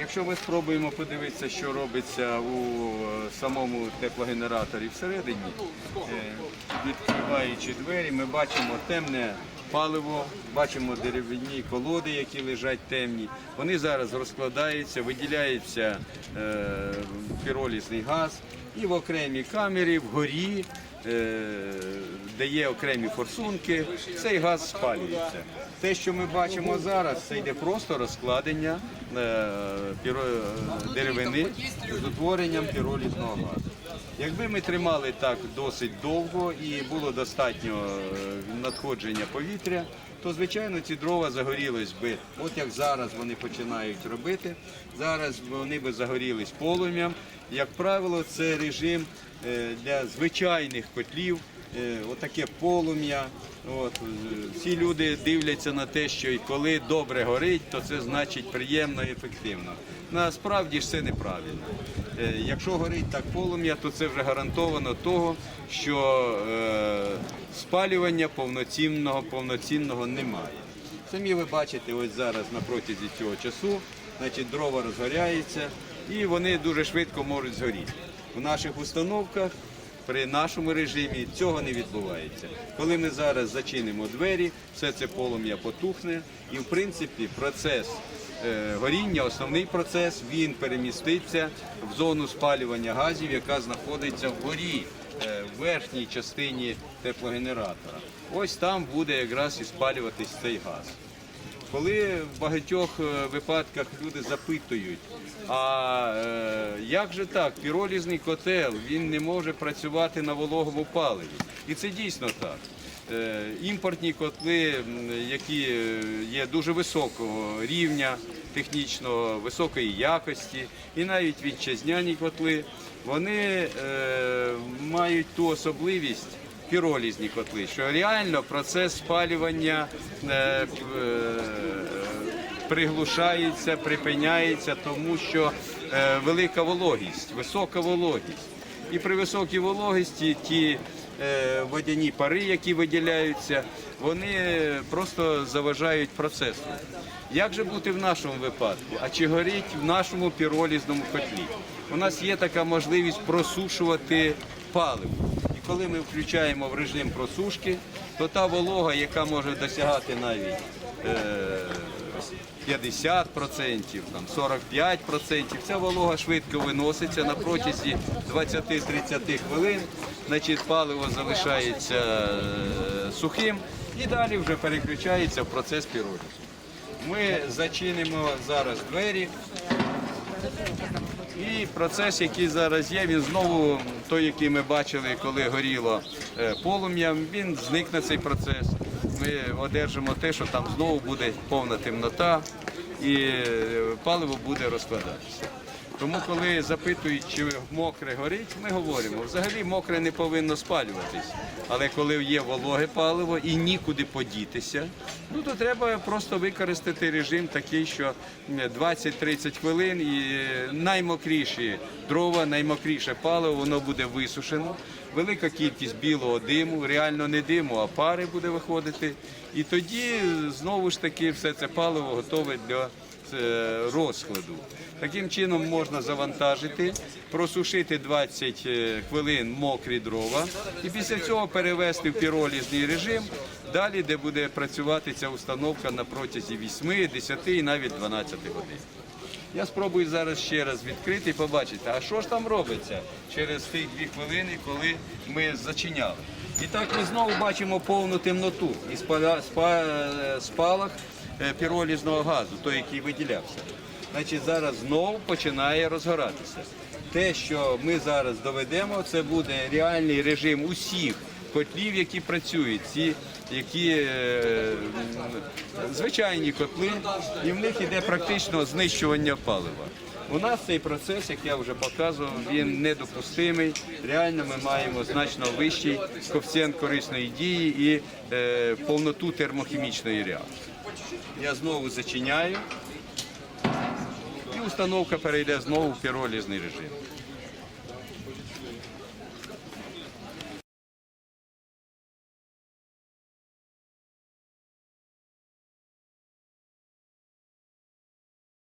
Якщо ми спробуємо подивитися, що робиться у е, самому теплогенераторі всередині, е, відкриваючи двері, ми бачимо темне паливо, бачимо дерев'яні колоди, які лежать темні. Вони зараз розкладаються, виділяється е, піролізний газ, і в окремій камері вгорі, де є окремі форсунки, цей газ спалюється. Те, що ми бачимо зараз, це йде просто розкладення е, е, деревини з утворенням піролізного газу. Якби ми тримали так досить довго і було достатньо е, надходження повітря, то звичайно ці дрова загорілись би, от як зараз вони починають робити. Зараз вони би загорілись полум'ям. Як правило, це режим для звичайних котлів, отаке полум'я. От, е, всі люди дивляться на те, що і коли добре горить, то це значить приємно і ефективно. Насправді ж це неправильно. Е, Якщо горить так полум'я, то це вже гарантовано того, що е, спалювання повноцінного, повноцінного немає. Самі ви бачите, ось зараз на протязі цього часу, значить, дрова розгоряються і вони дуже швидко можуть згоріти. У наших установках при нашому режимі цього не відбувається. Коли ми зараз зачинимо двері, все це полум'я потухне, і в принципі процес е, горіння, основний процес, він переміститься в зону спалювання газів, яка знаходиться вгорі, е, в верхній частині теплогенератора. Ось там буде якраз і спалюватись цей газ. Коли в багатьох е, випадках люди запитують, а е, як же так, піролізний котел він не може працювати на вологому паливі. І це дійсно так. Е, імпортні котли, які є дуже високого рівня технічного, високої якості, і навіть вітчизняні котли, вони мають ту особливість піролізні котли, що реально процес спалювання е, е, приглушається, припиняється, тому що е, велика вологість, висока вологість. І при високій вологості ті е, водяні пари, які виділяються, вони просто заважають процесу. Як же бути в нашому випадку? А чи горить в нашому піролізному котлі? У нас є така можливість просушувати паливо. Коли ми включаємо в режим просушки, то та волога, яка може досягати навіть е, 50%, там 45%, ця волога швидко виноситься на протязі 20-30 хвилин. Значить, паливо залишається е, сухим і далі вже переключається в процес піролізу. Ми зачинимо зараз двері. І процес, який зараз є, він знову той, який ми бачили, коли горіло полум'ям, полум'я, він зникне цей процес. Ми одержимо те, що там знову буде повна темнота і е, паливо буде розкладатися. Тому, коли запитують, чи мокре горить, ми говоримо, взагалі мокре не повинно спалюватись. Але коли є вологе паливо і нікуди подітися, ну то треба просто використати режим такий, що 20-30 хвилин і наймокріші дрова, наймокріше паливо, воно буде висушено. Велика кількість білого диму, реально не диму, а пари буде виходити. І тоді знову ж таки все це паливо готове для е, розкладу. Таким чином можна завантажити, просушити 20 е, хвилин мокрі дрова і після цього перевести в піролізний режим, далі, де буде працювати ця установка на протязі 8, 10 і навіть 12 годин. Я спробую зараз ще раз відкрити і побачити, а що ж там робиться через тих дві хвилини, коли ми зачиняли. І так ми знову бачимо повну темноту і спалах е, піролізного газу, той, який виділявся. Значить, зараз знову починає розгоратися. Те, що ми зараз доведемо, це буде реальний режим усіх котлів, які працюють, ці які е, звичайні котли, і в них йде практично знищування палива. У нас цей процес, як я вже показував, він недопустимий. Реально ми маємо значно вищий коефіцієнт корисної дії і е, повноту термохімічної реакції. Я знову зачиняю, установка перейде знову в піролізний режим.